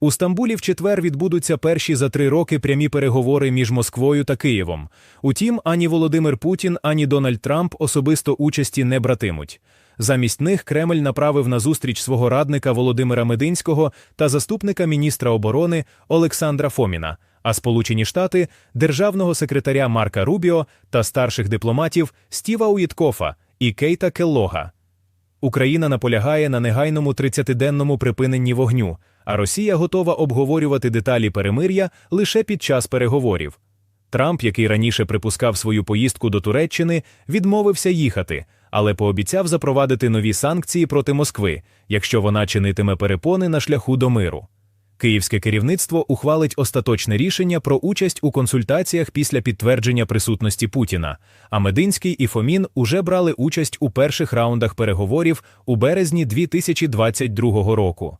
У Стамбулі в четвер відбудуться перші за три роки прямі переговори між Москвою та Києвом. Утім, ані Володимир Путін, ані Дональд Трамп особисто участі не братимуть. Замість них Кремль направив на зустріч свого радника Володимира Мединського та заступника міністра оборони Олександра Фоміна, а Сполучені Штати державного секретаря Марка Рубіо та старших дипломатів Стіва Уїткофа і Кейта Келлога. Україна наполягає на негайному 30-денному припиненні вогню, а Росія готова обговорювати деталі перемир'я лише під час переговорів. Трамп, який раніше припускав свою поїздку до Туреччини, відмовився їхати, але пообіцяв запровадити нові санкції проти Москви, якщо вона чинитиме перепони на шляху до миру. Київське керівництво ухвалить остаточне рішення про участь у консультаціях після підтвердження присутності Путіна. А Мединський і Фомін уже брали участь у перших раундах переговорів у березні 2022 року.